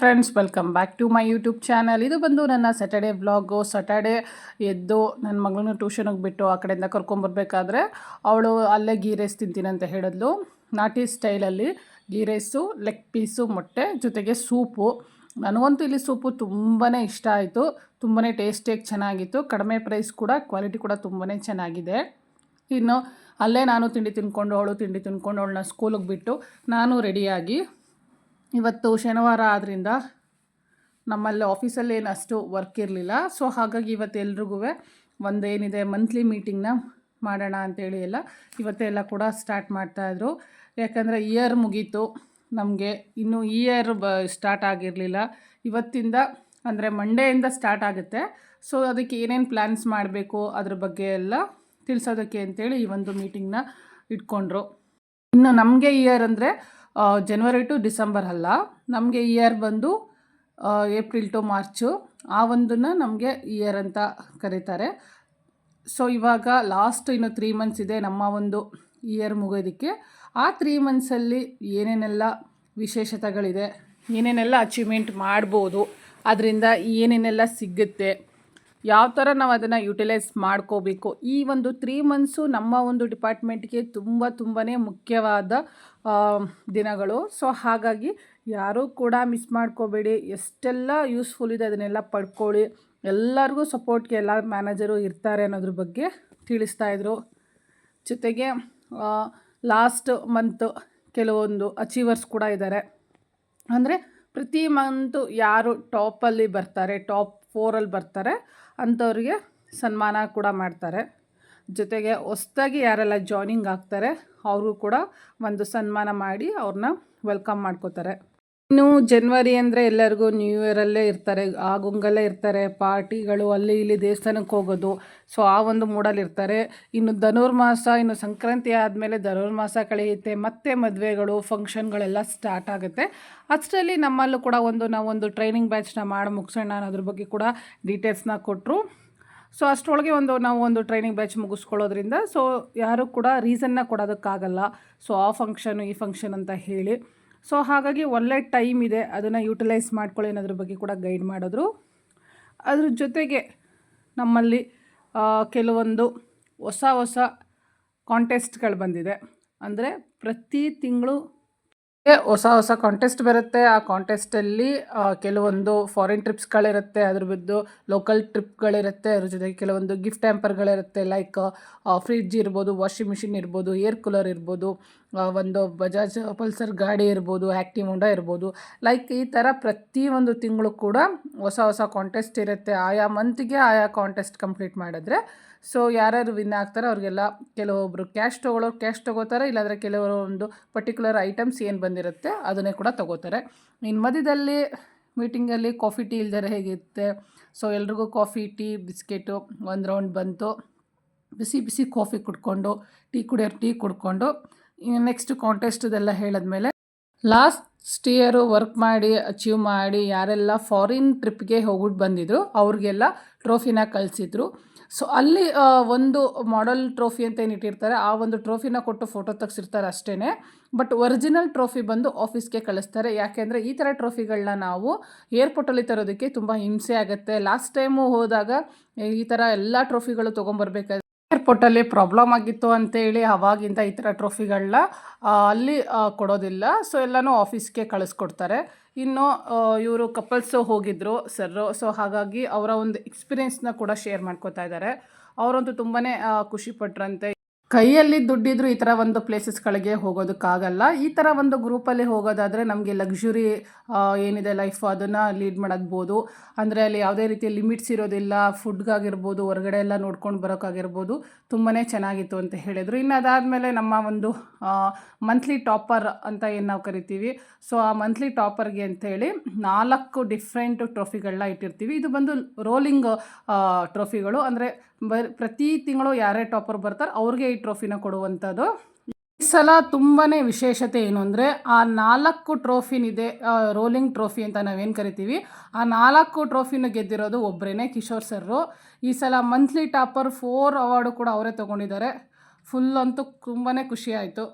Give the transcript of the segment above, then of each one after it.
Friends welcome back to my YouTube channel ಇದು ಬಂದು ನನ್ನ ಸ್ಯಾಟರ್ಡೇ ವ್ಲಾಗು ಸ್ಯಾಟರ್ಡೇ ಎದ್ದು ನನ್ನ ಮಗಳನ್ನ ಟ್ಯೂಷನಿಗೆ ಬಿಟ್ಟು ಆ ಕಡೆಯಿಂದ ಕರ್ಕೊಂಬರ್ಬೇಕಾದ್ರೆ ಅವಳು ಅಲ್ಲೇ ಗೀ ರೈಸ್ ತಿಂತೀನಿ ಅಂತ ಹೇಳಿದ್ಲು. ನಾಟಿ ಸ್ಟೈಲಲ್ಲಿ ಗೀ ರೈಸು ಲೆಗ್ ಪೀಸು ಮೊಟ್ಟೆ, ಜೊತೆಗೆ ಸೂಪು. ನನಗಂತೂ ಇಲ್ಲಿ ಸೂಪು ತುಂಬಾ ಇಷ್ಟ ಆಯಿತು. ತುಂಬಾ ಟೇಸ್ಟಿಯಾಗಿ ಚೆನ್ನಾಗಿತ್ತು. ಕಡಿಮೆ ಪ್ರೈಸ್ ಕೂಡ ಕ್ವಾಲಿಟಿ ಕೂಡ ತುಂಬಾ ಚೆನ್ನಾಗಿದೆ. ಇನ್ನು ಅಲ್ಲೇ ನಾನು ತಿಂಡಿ ತಿನ್ಕೊಂಡು, ಅವಳು ತಿಂಡಿ ತಿನ್ಕೊಂಡು ಅವಳನ್ನ ಸ್ಕೂಲಿಗೆ ಬಿಟ್ಟು ನಾನು ರೆಡಿಯಾಗಿ ಇವತ್ತು ಶನಿವಾರ ಆದ್ದರಿಂದ ನಮ್ಮಲ್ಲಿ ಆಫೀಸಲ್ಲಿ ಏನು ಅಷ್ಟು ವರ್ಕ್ ಇರಲಿಲ್ಲ. ಸೊ ಹಾಗಾಗಿ ಇವತ್ತು ಎಲ್ರಿಗೂ ಒಂದೇನಿದೆ ಮಂತ್ಲಿ ಮೀಟಿಂಗ್ನ ಮಾಡೋಣ ಅಂತೇಳಿ ಎಲ್ಲ ಇವತ್ತೆಲ್ಲ ಕೂಡ ಸ್ಟಾರ್ಟ್ ಮಾಡ್ತಾಯಿದ್ರು ಯಾಕಂದರೆ ಇಯರ್ ಮುಗೀತು. ನಮಗೆ ಇನ್ನೂ ಇಯರ್ ಬ ಸ್ಟಾರ್ಟ್ ಆಗಿರಲಿಲ್ಲ. ಇವತ್ತಿಂದ ಅಂದರೆ ಮಂಡೆಯಿಂದ ಸ್ಟಾರ್ಟ್ ಆಗುತ್ತೆ. ಸೊ ಅದಕ್ಕೆ ಏನೇನು ಪ್ಲ್ಯಾನ್ಸ್ ಮಾಡಬೇಕು ಅದ್ರ ಬಗ್ಗೆ ಎಲ್ಲ ತಿಳಿಸೋದಕ್ಕೆ ಅಂತೇಳಿ ಈ ಒಂದು ಮೀಟಿಂಗ್ನ ಇಟ್ಕೊಂಡ್ರು. ಇನ್ನು ನಮಗೆ ಇಯರ್ ಅಂದರೆ ಜನವರಿ ಟು ಡಿಸೆಂಬರ್ ಅಲ್ಲ. ನಮಗೆ ಇಯರ್ ಬಂದು ಏಪ್ರಿಲ್ ಟು ಮಾರ್ಚು ಆ ಒಂದನ್ನು ನಮಗೆ ಇಯರ್ ಅಂತ ಕರೀತಾರೆ. ಸೊ ಇವಾಗ ಲಾಸ್ಟ್ ಇನ್ನು ತ್ರೀ ಮಂತ್ಸ್ ಇದೆ ನಮ್ಮ ಒಂದು ಇಯರ್ ಮುಗೋದಕ್ಕೆ ಆ ತ್ರೀ ಮಂತ್ಸಲ್ಲಿ ಏನೇನೆಲ್ಲ ವಿಶೇಷತೆಗಳಿದೆ, ಏನೇನೆಲ್ಲ ಅಚೀವ್ಮೆಂಟ್ ಮಾಡ್ಬೋದು, ಅದರಿಂದ ಏನೇನೆಲ್ಲ ಸಿಗುತ್ತೆ ಯಾವ ಥರ ನಾವು ಅದನ್ನು ಯುಟಿಲೈಸ್ ಮಾಡ್ಕೋಬೇಕು? ಈ ಒಂದು ತ್ರೀ ಮಂತ್ಸು ನಮ್ಮ ಒಂದು ಡಿಪಾರ್ಟ್ಮೆಂಟ್ಗೆ ತುಂಬ ತುಂಬಾ ಮುಖ್ಯವಾದ ದಿನಗಳು. ಸೊ ಹಾಗಾಗಿ ಯಾರೂ ಕೂಡ ಮಿಸ್ ಮಾಡ್ಕೋಬೇಡಿ. ಎಷ್ಟೆಲ್ಲ ಯೂಸ್ಫುಲ್ ಇದೆ ಅದನ್ನೆಲ್ಲ ಪಡ್ಕೊಳ್ಳಿ. ಎಲ್ಲರಿಗೂ ಸಪೋರ್ಟ್ಗೆ ಎಲ್ಲ ಮ್ಯಾನೇಜರು ಇರ್ತಾರೆ ಅನ್ನೋದ್ರ ಬಗ್ಗೆ ತಿಳಿಸ್ತಾ ಇದ್ರು. ಜೊತೆಗೆ ಲಾಸ್ಟ್ ಮಂತ್ ಕೆಲವೊಂದು ಅಚೀವರ್ಸ್ ಕೂಡ ಇದ್ದಾರೆ ಅಂದರೆ ಪ್ರತಿ ಮಂತು ಯಾರು ಟಾಪಲ್ಲಿ ಬರ್ತಾರೆ ಟಾಪ್ ಫೋರಲ್ಲಿ ಬರ್ತಾರೆ, ಅಂಥವ್ರಿಗೆ ಸನ್ಮಾನ ಕೂಡ ಮಾಡ್ತಾರೆ. ಜೊತೆಗೆ ಹೊಸ್ದಾಗಿ ಯಾರೆಲ್ಲ ಜಾಯ್ನಿಂಗ್ ಆಗ್ತಾರೆ, ಅವ್ರಿಗೂ ಕೂಡ ಒಂದು ಸನ್ಮಾನ ಮಾಡಿ ಅವ್ರನ್ನ ವೆಲ್ಕಮ್ ಮಾಡ್ಕೋತಾರೆ. ಇನ್ನು ಜನ್ವರಿ ಅಂದರೆ ಎಲ್ಲರಿಗೂ ನ್ಯೂ ಇಯರಲ್ಲೇ ಇರ್ತಾರೆ ಆಗುಂಗಲ್ಲೇ ಇರ್ತಾರೆ, ಪಾರ್ಟಿಗಳು ಅಲ್ಲಿ ಇಲ್ಲಿ ದೇವಸ್ಥಾನಕ್ಕೆ ಹೋಗೋದು. ಸೊ ಆ ಒಂದು ಮೂಡಲ್ಲಿ ಇರ್ತಾರೆ. ಇನ್ನು ಧನುರ್ಮಾಸ, ಇನ್ನು ಸಂಕ್ರಾಂತಿ ಆದಮೇಲೆ ಧನುರ್ಮಾಸ ಕಳೆಯುತ್ತೆ. ಮತ್ತೆ ಮದುವೆಗಳು ಫಂಕ್ಷನ್ಗಳೆಲ್ಲ ಸ್ಟಾರ್ಟ್ ಆಗುತ್ತೆ. ಅಷ್ಟರಲ್ಲಿ ನಮ್ಮಲ್ಲೂ ಕೂಡ ಒಂದು ನಾವೊಂದು ಟ್ರೈನಿಂಗ್ ಬ್ಯಾಚ್ನ ಮಾಡಿ ಮುಗಿಸೋಣ ಅನ್ನೋದ್ರ ಬಗ್ಗೆ ಕೂಡ ಡೀಟೇಲ್ಸ್ನ ಕೊಟ್ಟರು ಸೊ ಅಷ್ಟರೊಳಗೆ ಒಂದು, ನಾವು ಒಂದು ಟ್ರೈನಿಂಗ್ ಬ್ಯಾಚ್ ಮುಗಿಸ್ಕೊಳ್ಳೋದ್ರಿಂದ ಸೊ ಯಾರು ಕೂಡ ರೀಸನ್ನ ಕೊಡೋದಕ್ಕಾಗಲ್ಲ. ಸೊ ಆ ಫಂಕ್ಷನು ಈ ಫಂಕ್ಷನ್ ಅಂತ ಹೇಳಿ. ಸೊ ಹಾಗಾಗಿ ಒಳ್ಳೆ ಟೈಮ್ ಇದೆ. ಅದನ್ನು ಯೂಟಿಲೈಸ್ ಮಾಡ್ಕೊಳ್ಳಿ ಅನ್ನೋದ್ರ ಬಗ್ಗೆ ಕೂಡ ಗೈಡ್ ಮಾಡಿದ್ರು. ಅದ್ರ ಜೊತೆಗೆ ನಮ್ಮಲ್ಲಿ ಕೆಲವೊಂದು ಹೊಸ ಹೊಸ ಕಾಂಟೆಸ್ಟ್ಗಳು ಬಂದಿದೆ. ಅಂದರೆ ಪ್ರತಿ ತಿಂಗಳು ಹೊಸ ಹೊಸ ಕಾಂಟೆಸ್ಟ್ ಬರುತ್ತೆ. ಆ ಕಾಂಟೆಸ್ಟಲ್ಲಿ ಕೆಲವೊಂದು ಫಾರಿನ್ ಟ್ರಿಪ್ಸ್ಗಳಿರುತ್ತೆ ಅದ್ರ ಬಿದ್ದು ಲೋಕಲ್ ಟ್ರಿಪ್ಗಳಿರುತ್ತೆ ಅದ್ರ ಜೊತೆಗೆ ಕೆಲವೊಂದು ಗಿಫ್ಟ್ ಹ್ಯಾಂಪರ್ಗಳಿರುತ್ತೆ ಲೈಕ್ ಫ್ರಿಡ್ಜ್ ಇರ್ಬೋದು ವಾಷಿಂಗ್ ಮಿಷಿನ್ ಇರ್ಬೋದು ಏರ್ ಕೂಲರ್ ಇರ್ಬೋದು ಒಂದು ಬಜಾಜ್ ಪಲ್ಸರ್ ಗಾಡಿ ಇರ್ಬೋದು ಆ್ಯಕ್ಟಿವ್ ಹೊಂಡ ಇರ್ಬೋದು. ಲೈಕ್ ಈ ಥರ ಪ್ರತಿ ಒಂದು ತಿಂಗಳು ಕೂಡ ಹೊಸ ಹೊಸ ಕಾಂಟೆಸ್ಟ್ ಇರುತ್ತೆ. ಆಯಾ ಮಂತ್ಗೆ ಆಯಾ ಕಾಂಟೆಸ್ಟ್ ಕಂಪ್ಲೀಟ್ ಮಾಡಿದ್ರೆ. ಸೊ ಯಾರ್ಯಾರು ವಿನ್ ಆಗ್ತಾರೆ ಅವ್ರಿಗೆಲ್ಲ ಕೆಲವೊಬ್ಬರು ಕ್ಯಾಶ್ ತೊಗೊಳೋರು ಕ್ಯಾಶ್ ತೊಗೋತಾರೆ. ಇಲ್ಲಾಂದರೆ ಕೆಲವರು ಒಂದು ಪರ್ಟಿಕ್ಯುಲರ್ ಐಟಮ್ಸ್ ಏನು ಬಂದಿರುತ್ತೆ, ಅದನ್ನೇ ಕೂಡ ತಗೋತಾರೆ. ಇನ್ನು ಮಧ್ಯದಲ್ಲಿ ಮೀಟಿಂಗಲ್ಲಿ ಕಾಫಿ ಟೀ ಇಲ್ದರೆ ಹೇಗಿರುತ್ತೆ? ಸೊ, ಎಲ್ರಿಗೂ ಕಾಫಿ, ಟೀ, ಬಿಸ್ಕೆಟು ಒಂದು ರೌಂಡ್ ಬಂತು. ಬಿಸಿ ಬಿಸಿ ಕಾಫಿ ಕುಡ್ಕೊಂಡು, ಟೀ ಕುಡಿಯೋರು ಟೀ ಕುಡ್ಕೊಂಡು ನೆಕ್ಸ್ಟ್ ಕಾಂಟೆಸ್ಟ್ದೆಲ್ಲ ಹೇಳಿದ್ಮೇಲೆ ಲಾಸ್ಟ್ ಇಯರು ವರ್ಕ್ ಮಾಡಿ, ಅಚೀವ್ ಮಾಡಿ, ಯಾರೆಲ್ಲ ಫಾರಿನ್ ಟ್ರಿಪ್ಗೆ ಹೋಗ್ಬಿಟ್ಟು ಬಂದಿದ್ರು, ಅವ್ರಿಗೆಲ್ಲ ಟ್ರೋಫಿನ ಕಳಿಸಿದ್ರು. ಸೊ ಅಲ್ಲಿ ಒಂದು ಮಾಡಲ್ ಟ್ರೋಫಿ ಅಂತ ಏನು ಇಟ್ಟಿರ್ತಾರೆ. ಆ ಒಂದು ಟ್ರೋಫಿನ ಕೊಟ್ಟು ಫೋಟೋ ತೆಗ್ಸಿರ್ತಾರೆ ಅಷ್ಟೇ ಬಟ್ ಒರಿಜಿನಲ್ ಟ್ರೋಫಿ ಬಂದು ಆಫೀಸ್ಗೆ ಕಳಿಸ್ತಾರೆ. ಯಾಕೆಂದರೆ ಈ ಥರ ಟ್ರೋಫಿಗಳನ್ನ ನಾವು ಏರ್ಪೋರ್ಟಲ್ಲಿ ತರೋದಕ್ಕೆ ತುಂಬ ಹಿಂಸೆ ಆಗುತ್ತೆ. ಲಾಸ್ಟ್ ಟೈಮು ಹೋದಾಗ ಈ ಥರ ಎಲ್ಲ ಟ್ರೋಫಿಗಳು ತೊಗೊಂಬರ್ಬೇಕಾದ್ರೆ ಏರ್ಪೋರ್ಟಲ್ಲಿ ಪ್ರಾಬ್ಲಮ್ ಆಗಿತ್ತು ಅಂತೇಳಿ ಅವಾಗಿಂದ ಈ ಥರ ಟ್ರೋಫಿಗಳನ್ನ ಅಲ್ಲಿ ಕೊಡೋದಿಲ್ಲ. ಸೊ ಎಲ್ಲನೂ ಆಫೀಸ್ಗೆ ಕಳಿಸ್ಕೊಡ್ತಾರೆ. ಇನ್ನು ಇವರು ಕಪಲ್ಸು ಹೋಗಿದ್ದರು ಸರ್ರು ಸೊ ಹಾಗಾಗಿ ಅವರ ಒಂದು ಎಕ್ಸ್ಪೀರಿಯೆನ್ಸ್ನ ಕೂಡ ಶೇರ್ ಮಾಡ್ಕೋತಾ ಇದ್ದಾರೆ. ಅವರಂತೂ ತುಂಬಾ ಖುಷಿಪಟ್ರಂತೆ ಕೈಯಲ್ಲಿ ದುಡ್ಡಿದ್ರು ಈ ಥರ ಒಂದು ಪ್ಲೇಸಸ್ಗಳಿಗೆ ಹೋಗೋದಕ್ಕಾಗಲ್ಲ. ಈ ಥರ ಒಂದು ಗ್ರೂಪಲ್ಲಿ ಹೋಗೋದಾದರೆ ನಮಗೆ ಲಕ್ಸುರಿ ಏನಿದೆ ಲೈಫ್ ಅದನ್ನು ಲೀಡ್ ಮಾಡಬಹುದು ಅಂದರೆ ಅಲ್ಲಿ ಯಾವುದೇ ರೀತಿ ಲಿಮಿಟ್ಸ್ ಇರೋದಿಲ್ಲ ಫುಡ್ಗಾಗಿರ್ಬೋದು ಹೊರಗಡೆ ಎಲ್ಲ ನೋಡ್ಕೊಂಡು ಬರೋಕ್ಕಾಗಿರ್ಬೋದು ತುಂಬಾ ಚೆನ್ನಾಗಿತ್ತು ಅಂತ ಹೇಳಿದರು. ಇನ್ನು ಅದಾದಮೇಲೆ ನಮ್ಮ ಒಂದು ಮಂತ್ಲಿ ಟಾಪರ್ ಅಂತ ಏನು ನಾವು ಕರಿತೀವಿ. ಸೊ ಆ ಮಂತ್ಲಿ ಟಾಪರ್ಗೆ ಅಂತೇಳಿ ನಾಲ್ಕು ಡಿಫ್ರೆಂಟ್ ಟ್ರೋಫಿಗಳನ್ನ ಇಟ್ಟಿರ್ತೀವಿ. ಇದು ಬಂದು ರೋಲಿಂಗ್ ಟ್ರೋಫಿಗಳು ಅಂದರೆ ಬರ್ ಪ್ರತಿ ತಿಂಗಳು ಯಾರೇ ಟಾಪರ್ ಬರ್ತಾರೆ ಅವ್ರಿಗೆ ಟ್ರೋಫಿನ ಕೊಡುವಂಥದ್ದು. ಈ ಸಲ ತುಂಬಾ ವಿಶೇಷತೆ ಏನು ಅಂದರೆ, ಆ ನಾಲ್ಕು ಟ್ರೋಫಿನಿದೆ ರೋಲಿಂಗ್ ಟ್ರೋಫಿ ಅಂತ ನಾವೇನು ಕರಿತೀವಿ, ಆ ನಾಲ್ಕು ಟ್ರೋಫಿನ ಗೆದ್ದಿರೋದು ಒಬ್ಬರೇ ಕಿಶೋರ್ ಸರ್ರು ಈ ಸಲ ಮಂತ್ಲಿ ಟಾಪರ್ ಫೋರ್ ಅವಾರ್ಡು ಕೂಡ ಅವರೇ ತೊಗೊಂಡಿದ್ದಾರೆ. ಫುಲ್ ಅಂತೂ ತುಂಬಾ ಖುಷಿಯಾಯಿತು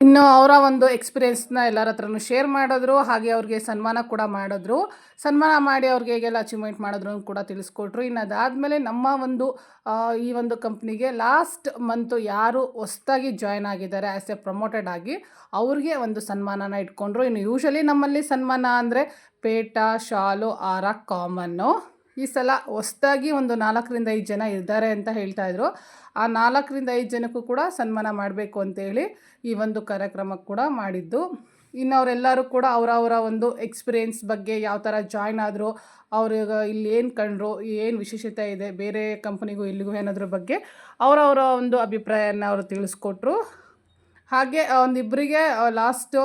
ಇನ್ನು ಅವರ ಒಂದು ಎಕ್ಸ್ಪೀರಿಯೆನ್ಸ್ನ ಎಲ್ಲರ ಹತ್ರನೂ ಶೇರ್ ಮಾಡಿದ್ರು, ಹಾಗೆ ಅವ್ರಿಗೆ ಸನ್ಮಾನ ಕೂಡ ಮಾಡಿದ್ರು. ಸನ್ಮಾನ ಮಾಡಿ ಅವ್ರಿಗೆ ಹೇಗೆಲ್ಲ ಅಚೀವ್ಮೆಂಟ್ ಮಾಡಿದ್ರು ಕೂಡ ತಿಳಿಸ್ಕೊಟ್ರು. ಇನ್ನು ಅದಾದಮೇಲೆ ನಮ್ಮ ಒಂದು ಈ ಒಂದು ಕಂಪ್ನಿಗೆ ಲಾಸ್ಟ್ ಮಂತು ಯಾರು ಹೊಸ್ದಾಗಿ ಜಾಯ್ನ್ ಆಗಿದ್ದಾರೆ ಆ್ಯಸ್ ಎ ಪ್ರಮೋಟೆಡ್ ಆಗಿ, ಅವ್ರಿಗೆ ಒಂದು ಸನ್ಮಾನನ ಇಟ್ಕೊಂಡ್ರು. ಇನ್ನು ಯೂಶಲಿ ನಮ್ಮಲ್ಲಿ ಸನ್ಮಾನ ಅಂದರೆ ಪೇಟ, ಶಾಲು, ಆರ, ಕಾಮನ್ನು. ಈ ಸಲ ಹೊಸ್ದಾಗಿ ಒಂದು ನಾಲ್ಕರಿಂದ ಐದು ಜನ ಇದ್ದಾರೆ ಅಂತ ಹೇಳ್ತಾ ಇದ್ರು. ಆ ನಾಲ್ಕರಿಂದ ಐದು ಜನಕ್ಕೂ ಕೂಡ ಸನ್ಮಾನ ಮಾಡಬೇಕು ಅಂತೇಳಿ ಈ ಒಂದು ಕಾರ್ಯಕ್ರಮ ಕೂಡ ಮಾಡಿದ್ದು. ಇನ್ನು ಅವರೆಲ್ಲರೂ ಕೂಡ ಅವರವರ ಒಂದು ಎಕ್ಸ್ಪೀರಿಯೆನ್ಸ್ ಬಗ್ಗೆ ಯಾವ ಥರ ಜಾಯ್ನ್ ಆದರು, ಅವ್ರಿಗೆ ಇಲ್ಲಿ ಏನು ಕಂಡ್ರು, ಏನು ವಿಶೇಷತೆ ಇದೆ, ಬೇರೆ ಕಂಪ್ನಿಗೂ ಇಲ್ಲಿಗೂ ಏನಾದ್ರ ಬಗ್ಗೆ ಅವರವರ ಒಂದು ಅಭಿಪ್ರಾಯನ ಅವರು ತಿಳಿಸ್ಕೊಟ್ರು. ಹಾಗೆ ಒಂದಿಬ್ಬರಿಗೆ ಲಾಸ್ಟು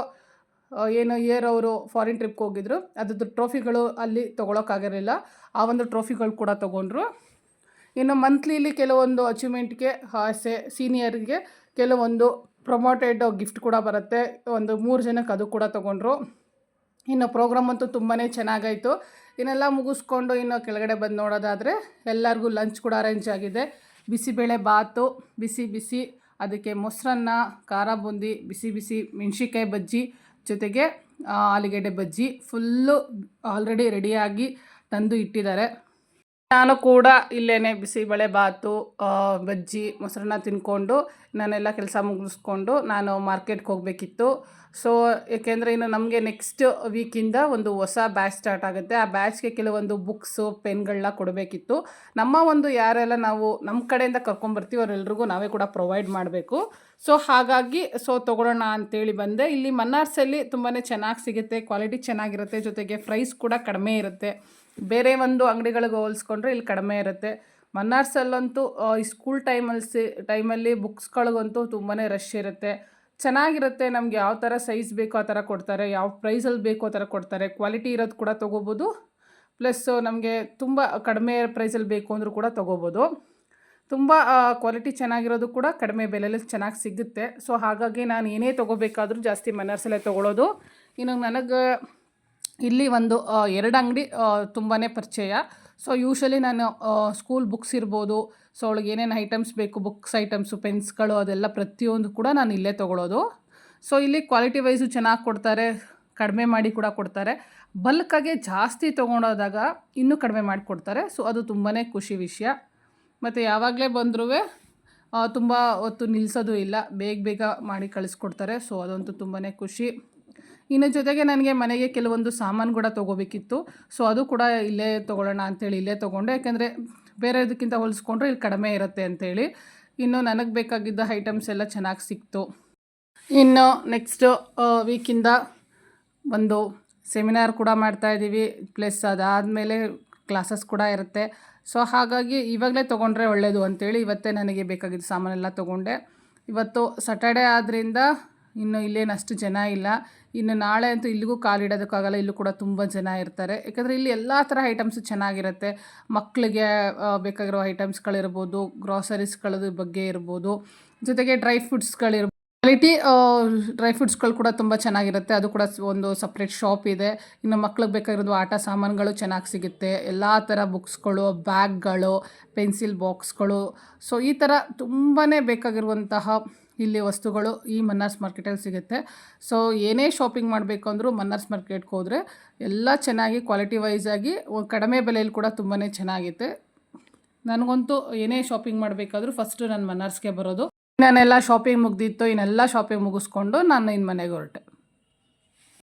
ಏನು ಇಯರ್ ಅವರು ಫಾರಿನ್ ಟ್ರಿಪ್ಗೆ ಹೋಗಿದ್ರು. ಅದ್ರದ್ದು ಟ್ರೋಫಿಗಳು ಅಲ್ಲಿ ತೊಗೊಳಕ್ಕಾಗಿರಲಿಲ್ಲ. ಆ ಒಂದು ಟ್ರೋಫಿಗಳು ಕೂಡ ತೊಗೊಂಡ್ರು. ಇನ್ನು ಮಂತ್ಲಿಲಿ ಕೆಲವೊಂದು ಅಚೀವ್ಮೆಂಟ್ಗೆ ಆಸೆ ಸೀನಿಯರ್ಗೆ ಕೆಲವೊಂದು ಪ್ರೊಮೋಟೆಡ್ ಗಿಫ್ಟ್ ಕೂಡ ಬರುತ್ತೆ. ಒಂದು ಮೂರು ಜನಕ್ಕೆ ಅದು ಕೂಡ ತೊಗೊಂಡ್ರು. ಇನ್ನು ಪ್ರೋಗ್ರಾಮ್ ಅಂತೂ ತುಂಬಾ ಚೆನ್ನಾಗಾಯಿತು. ಇನ್ನೆಲ್ಲ ಮುಗಿಸ್ಕೊಂಡು ಇನ್ನು ಕೆಳಗಡೆ ಬಂದು ನೋಡೋದಾದರೆ ಎಲ್ಲರಿಗೂ ಲಂಚ್ ಕೂಡ ಅರೇಂಜ್ ಆಗಿದೆ. ಬಿಸಿಬೇಳೆ ಬಾತು, ಬಿಸಿ ಬಿಸಿ, ಅದಕ್ಕೆ ಮೊಸರನ್ನ, ಖಾರ ಬೂಂದಿ, ಬಿಸಿ ಬಿಸಿ ಮೆಣಸಿನ್ಕಾಯಿ ಬಜ್ಜಿ ಜೊತೆಗೆ ಆಲೂಗಡ್ಡೆ ಬಜ್ಜಿ ಫುಲ್ಲು ಆಲ್ರೆಡಿ ರೆಡಿಯಾಗಿ ತಂದು ಇಟ್ಟಿದ್ದಾರೆ. ನಾನು ಕೂಡ ಇಲ್ಲೇ ಬಿಸಿಬೇಳೆ ಬಾತು ಬಜ್ಜಿ ಮೊಸರನ್ನ ತಿನ್ಕೊಂಡು, ನಾನೆಲ್ಲ ಕೆಲಸ ಮುಗಿಸ್ಕೊಂಡು ನಾನು ಮಾರ್ಕೆಟ್ಗೆ ಹೋಗಬೇಕಿತ್ತು. ಸೊ ಏಕೆಂದರೆ ಇನ್ನು ನಮಗೆ ನೆಕ್ಸ್ಟ್ ವೀಕಿಂದ ಒಂದು ಹೊಸ ಬ್ಯಾಚ್ ಸ್ಟಾರ್ಟ್ ಆಗುತ್ತೆ. ಆ ಬ್ಯಾಚ್ಗೆ ಕೆಲವೊಂದು ಬುಕ್ಸು ಪೆನ್ಗಳನ್ನ ಕೊಡಬೇಕಿತ್ತು. ನಮ್ಮ ಒಂದು ಯಾರೆಲ್ಲ ನಾವು ನಮ್ಮ ಕಡೆಯಿಂದ ಕರ್ಕೊಂಬರ್ತೀವಿ ಅವರೆಲ್ಲರಿಗೂ ನಾವೇ ಕೂಡ ಪ್ರೊವೈಡ್ ಮಾಡಬೇಕು. ಸೊ ಹಾಗಾಗಿ ಸೊ ತೊಗೊಳ್ಳೋಣ ಅಂತೇಳಿ ಬಂದೆ. ಇಲ್ಲಿ ಮನ್ನಾರ್ಸಲ್ಲಿ ತುಂಬಾ ಚೆನ್ನಾಗಿ ಸಿಗುತ್ತೆ ಕ್ವಾಲಿಟಿ ಚೆನ್ನಾಗಿರುತ್ತೆ, ಜೊತೆಗೆ ಪ್ರೈಸ್ ಕೂಡ ಕಡಿಮೆ ಇರುತ್ತೆ. ಬೇರೆ ಒಂದು ಅಂಗಡಿಗಳಿಗೆ ಹೋಲಿಸ್ಕೊಂಡ್ರೆ ಇಲ್ಲಿ ಕಡಿಮೆ ಇರುತ್ತೆ. ಮನ್ನಾರ್ಸಲ್ಲಂತೂ ಈ ಸ್ಕೂಲ್ ಟೈಮಲ್ಲಿ ಸಿ ಟೈಮಲ್ಲಿ ಬುಕ್ಸ್ಗಳಿಗಂತೂ ತುಂಬಾ ರಶ್ ಇರುತ್ತೆ. ಚೆನ್ನಾಗಿರುತ್ತೆ, ನಮ್ಗೆ ಯಾವ ಥರ ಸೈಜ್ ಬೇಕೋ ಆ ಥರ ಕೊಡ್ತಾರೆ, ಯಾವ ಪ್ರೈಸಲ್ಲಿ ಬೇಕೋ ಆ ಥರ ಕೊಡ್ತಾರೆ, ಕ್ವಾಲಿಟಿ ಇರೋದು ಕೂಡ ತೊಗೋಬೋದು. ಪ್ಲಸ್ ನಮಗೆ ತುಂಬ ಕಡಿಮೆ ಪ್ರೈಸಲ್ಲಿ ಬೇಕು ಅಂದರೂ ಕೂಡ ತೊಗೋಬೋದು. ತುಂಬ ಕ್ವಾಲಿಟಿ ಚೆನ್ನಾಗಿರೋದು ಕೂಡ ಕಡಿಮೆ ಬೆಲೆಯಲ್ಲಿ ಚೆನ್ನಾಗಿ ಸಿಗುತ್ತೆ. ಸೊ, ಹಾಗಾಗಿ ನಾನು ಏನೇ ತೊಗೋಬೇಕಾದ್ರೂ ಜಾಸ್ತಿ ಮನರ್ಸಲ್ಲೇ ತೊಗೊಳ್ಳೋದು ಇನ್ನು ನನಗೆ ಇಲ್ಲಿ ಒಂದು ಎರಡು ಅಂಗಡಿ ತುಂಬಾ ಪರಿಚಯ. ಸೊ ಯೂಶಲಿ ನಾನು ಸ್ಕೂಲ್ ಬುಕ್ಸ್ ಇರ್ಬೋದು. ಸೊ ಅವಳಿಗೆ ಏನೇನು ಐಟಮ್ಸ್ ಬೇಕು? ಬುಕ್ಸ್ ಐಟಮ್ಸು ಪೆನ್ಸ್ಗಳು ಅದೆಲ್ಲ ಪ್ರತಿಯೊಂದು ಕೂಡ ನಾನು ಇಲ್ಲೇ ತೊಗೊಳ್ಳೋದು ಸೊ ಇಲ್ಲಿ ಕ್ವಾಲಿಟಿ ವೈಸು ಚೆನ್ನಾಗಿ ಕೊಡ್ತಾರೆ. ಕಡಿಮೆ ಮಾಡಿ ಕೂಡ ಕೊಡ್ತಾರೆ. ಬಲ್ಕಾಗೆ ಜಾಸ್ತಿ ತೊಗೊಂಡೋದಾಗ ಇನ್ನೂ ಕಡಿಮೆ ಮಾಡಿ ಕೊಡ್ತಾರೆ. ಸೊ ಅದು ತುಂಬಾ ಖುಷಿ ವಿಷಯ. ಮತ್ತು ಯಾವಾಗಲೇ ಬಂದರೂ ತುಂಬ ಹೊತ್ತು ನಿಲ್ಲಿಸೋದು ಇಲ್ಲ. ಬೇಗ ಬೇಗ ಮಾಡಿ ಕಳಿಸ್ಕೊಡ್ತಾರೆ. ಸೊ ಅದಂತೂ ತುಂಬಾ ಖುಷಿ. ಇನ್ನು ಜೊತೆಗೆ ನನಗೆ ಮನೆಗೆ ಕೆಲವೊಂದು ಸಾಮಾನು ಕೂಡ ತೊಗೋಬೇಕಿತ್ತು. ಸೊ ಅದು ಕೂಡ ಇಲ್ಲೇ ತೊಗೊಳ್ಳೋಣ ಅಂತೇಳಿ ಇಲ್ಲೇ ತೊಗೊಂಡೆ. ಯಾಕೆಂದರೆ ಬೇರೆ ಇದಕ್ಕಿಂತ ಹೋಲಿಸ್ಕೊಂಡ್ರೆ ಇಲ್ಲಿ ಕಡಿಮೆ ಇರುತ್ತೆ ಅಂತೇಳಿ. ಇನ್ನು ನನಗೆ ಬೇಕಾಗಿದ್ದ ಐಟಮ್ಸ್ ಎಲ್ಲ ಚೆನ್ನಾಗಿ ಸಿಕ್ತು. ಇನ್ನು ನೆಕ್ಸ್ಟ್ ವೀಕಿಂದ ಒಂದು ಸೆಮಿನಾರ್ ಕೂಡ ಮಾಡ್ತಾ ಇದ್ದೀವಿ ಪ್ಲಸ್ ಅದಾದಮೇಲೆ ಕ್ಲಾಸಸ್ ಕೂಡ ಇರುತ್ತೆ. ಸೊ ಹಾಗಾಗಿ ಇವಾಗಲೇ ತೊಗೊಂಡ್ರೆ ಒಳ್ಳೆಯದು ಅಂತೇಳಿ ಇವತ್ತೇ ನನಗೆ ಬೇಕಾಗಿದ್ದ ಸಾಮಾನೆಲ್ಲ ತೊಗೊಂಡೆ. ಇವತ್ತು ಸಟರ್ಡೆ ಆದ್ದರಿಂದ ಇನ್ನು ಇಲ್ಲೇನು ಅಷ್ಟು ಜನ ಇಲ್ಲ. ಇನ್ನು ನಾಳೆ ಅಂತೂ ಇಲ್ಲಿಗೂ ಕಾಲಿಡೋದಕ್ಕಾಗಲ್ಲ ಇಲ್ಲೂ ಕೂಡ ತುಂಬ ಜನ ಇರ್ತಾರೆ. ಯಾಕಂದರೆ ಇಲ್ಲಿ ಎಲ್ಲ ಥರ ಐಟಮ್ಸು ಚೆನ್ನಾಗಿರುತ್ತೆ. ಮಕ್ಕಳಿಗೆ ಬೇಕಾಗಿರೋ ಐಟಮ್ಸ್ಗಳಿರ್ಬೋದು ಗ್ರಾಸರೀಸ್ಗಳದ ಬಗ್ಗೆ ಇರ್ಬೋದು, ಜೊತೆಗೆ ಡ್ರೈ ಫ್ರೂಟ್ಸ್ಗಳಿರ್ಬೋದು ಕ್ವಾಲಿಟಿ ಡ್ರೈ ಫ್ರೂಟ್ಸ್ಗಳು ಕೂಡ ತುಂಬ ಚೆನ್ನಾಗಿರುತ್ತೆ. ಅದು ಕೂಡ ಒಂದು ಸಪ್ರೇಟ್ ಶಾಪ್ ಇದೆ. ಇನ್ನು ಮಕ್ಳಿಗೆ ಬೇಕಾಗಿರೋದು ಆಟ ಸಾಮಾನುಗಳು ಚೆನ್ನಾಗಿ ಸಿಗುತ್ತೆ. ಎಲ್ಲ ಥರ ಬುಕ್ಸ್ಗಳು ಬ್ಯಾಗ್ಗಳು ಪೆನ್ಸಿಲ್ ಬಾಕ್ಸ್ಗಳು ಸೊ ಈ ಥರ ತುಂಬಾ ಬೇಕಾಗಿರುವಂತಹ ಇಲ್ಲಿ ವಸ್ತುಗಳು ಈ ಮನ್ನಾರ್ಸ್ ಮಾರ್ಕೆಟಲ್ಲಿ ಸಿಗುತ್ತೆ. ಸೊ ಏನೇ ಶಾಪಿಂಗ್ ಮಾಡಬೇಕು ಅಂದರೂ ಮನ್ನಾರ್ಸ್ ಮಾರ್ಕೆಟ್ಗೆ ಹೋದರೆ ಎಲ್ಲ ಚೆನ್ನಾಗಿ ಕ್ವಾಲಿಟಿ ವೈಸ್ ಆಗಿ ಒ- ಕಡಿಮೆ ಬೆಲೆಯಲ್ಲಿ ಕೂಡ ತುಂಬಾ ಚೆನ್ನಾಗಿದೆ ನನಗಂತೂ ಏನೇ ಶಾಪಿಂಗ್ ಮಾಡಬೇಕಾದ್ರೂ ಫಸ್ಟು ನಾನು ಮನ್ನಾರ್ಸ್ಗೆ ಬರೋದು. ನಾನೆಲ್ಲ ಶಾಪಿಂಗ್ ಮುಗ್ದಿತ್ತು, ಇನ್ನೆಲ್ಲ ಶಾಪಿಂಗ್ ಮುಗಿಸ್ಕೊಂಡು ನಾನು ಇನ್ನು ಮನೆಗೆ ಹೊರಟೆ.